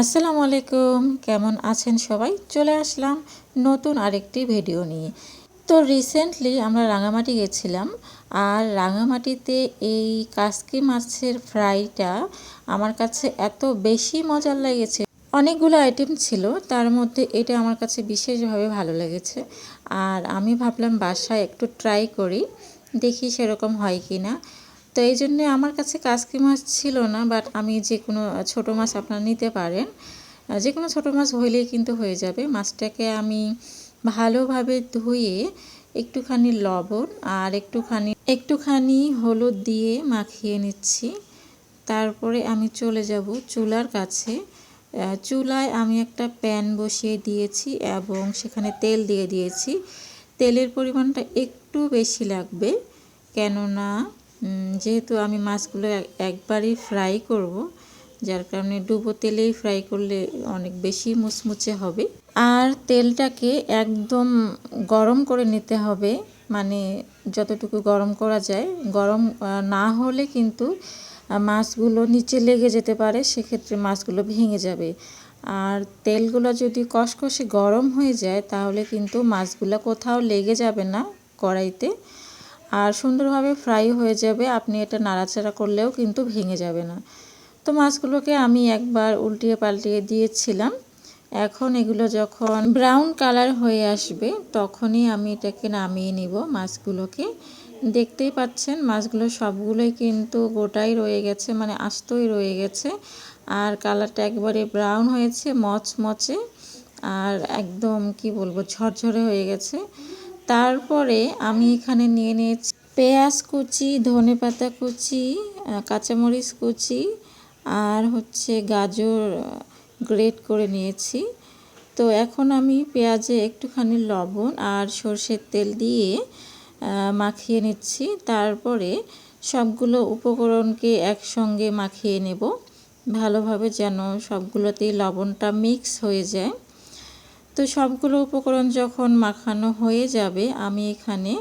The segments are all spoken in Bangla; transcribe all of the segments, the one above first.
আসসালামু আলাইকুম। কেমন আছেন সবাই? চলে আসলাম নতুন আরেকটি ভিডিও নিয়ে। তো রিসেন্টলি আমরা রাঙামাটি গেছিলাম আর রাঙামাটিতে এই কাসকি মাছের ফ্রাইটা আমার কাছে এত বেশি মজার লেগেছে। অনেকগুলো আইটেম ছিল, তার মধ্যে এটা আমার কাছে বিশেষভাবে ভালো লেগেছে। আর আমি ভাবলাম বাসায় একটু ট্রাই করি, দেখি সেরকম হয় কি না তো এই জন্যে আমার কাছে কাসকি মাছ ছিল না বাট আমি যে কোনো ছোটো মাছ আপনারা নিতে পারেন। যে কোনো ছোটো মাছ হইলেই কিন্তু হয়ে যাবে। মাছটাকে আমি ভালোভাবে ধুয়ে একটুখানি লবণ আর একটুখানি একটুখানি হলুদ দিয়ে মাখিয়ে নিচ্ছি। তারপরে আমি চলে যাব চুলার কাছে। চুলায় আমি একটা প্যান বসিয়ে দিয়েছি এবং সেখানে তেল দিয়ে দিয়েছি। তেলের পরিমাণটা একটু বেশি লাগবে, কেননা যেহেতু আমি মাছগুলো একবারই ফ্রাই করব, যার কারণে ডুবো তেলেই ফ্রাই করলে অনেক বেশি মুচমুচে হবে। আর তেলটাকে একদম গরম করে নিতে হবে মানে যতটুকু গরম করা যায়। গরম না হলে কিন্তু মাছগুলো নিচে লেগে যেতে পারে, সেক্ষেত্রে মাছগুলো ভেঙে যাবে। আর তেলগুলো যদি কষকষে গরম হয়ে যায়, তাহলে কিন্তু মাছগুলো কোথাও লেগে যাবে না কড়াইতে। আর সুন্দরভাবে ফ্রাই হয়ে যাবে, আপনি এটা নাড়াচাড়া করলেও কিন্তু ভেঙে যাবে না। তো মাছগুলোকে আমি একবার উল্টিয়ে পাল্টিয়ে দিয়েছিলাম। এখন এগুলো যখন ব্রাউন কালার হয়ে আসবে, তখনই আমি এটাকে নামিয়ে নিব মাছগুলোকে। দেখতেই পাচ্ছেন, মাছগুলো সবগুলোই কিন্তু গোটাই রয়ে গেছে মানে আস্তই রয়ে গেছে। আর কালারটা একবারে ব্রাউন হয়েছে, মচমচে, আর একদম কি বলব, ঝরঝরে হয়ে গেছে। তারপরে আমি এখানে নিয়ে নিয়েছি পেঁয়াজ কুচি, ধনে পাতা কুচি কাঁচামরিচ কুচি আর হচ্ছে গাজর গ্রেট করে নিয়েছি। তো এখন আমি পেঁয়াজে একটুখানি লবণ আর সর্ষের তেল দিয়ে মাখিয়ে নিচ্ছি। তারপরে সবগুলো উপকরণকে একসঙ্গে মাখিয়ে নেব। ভালোভাবে যেন সবগুলোতেই লবণটা মিক্স হয়ে যায়। তো সবগুলো উপকরণ যখন মাখানো হয়ে যাবে, আমি এখানে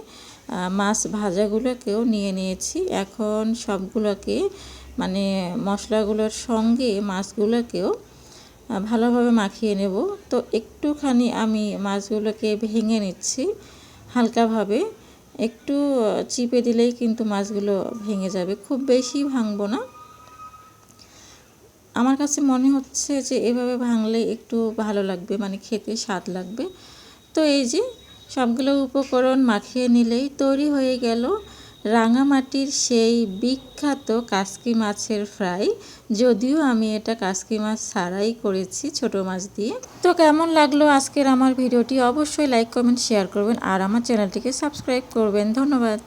মাছ ভাজাগুলোকেও নিয়ে নিয়েছি। এখন সবগুলোকে মানে মশলাগুলোর সঙ্গে মাছগুলোকেও ভালোভাবে মাখিয়ে নেব। তো একটুখানি আমি মাছগুলোকে ভেঙে নিচ্ছি হালকাভাবে। একটু চিপে দিলেই কিন্তু মাছগুলো ভেঙে যাবে। খুব বেশি ভাঙবো না। আমার কাছে মনে হচ্ছে যে এভাবে ভাঙলে একটু ভালো লাগবে মানে খেতে স্বাদ লাগবে। তো এই যে সবগুলো উপকরণ মাখিয়ে নিলেই তৈরি হয়ে গেল রাঙামাটির সেই বিখ্যাত কাসকি মাছের ফ্রাই। যদিও আমি এটা কাসকি মাছ ছাড়াই করেছি ছোট মাছ দিয়ে। তো কেমন লাগল আজকের আমার ভিডিওটি? অবশ্যই লাইক কমেন্ট শেয়ার করবেন আর আমার চ্যানেলটিকে সাবস্ক্রাইব করবেন। ধন্যবাদ।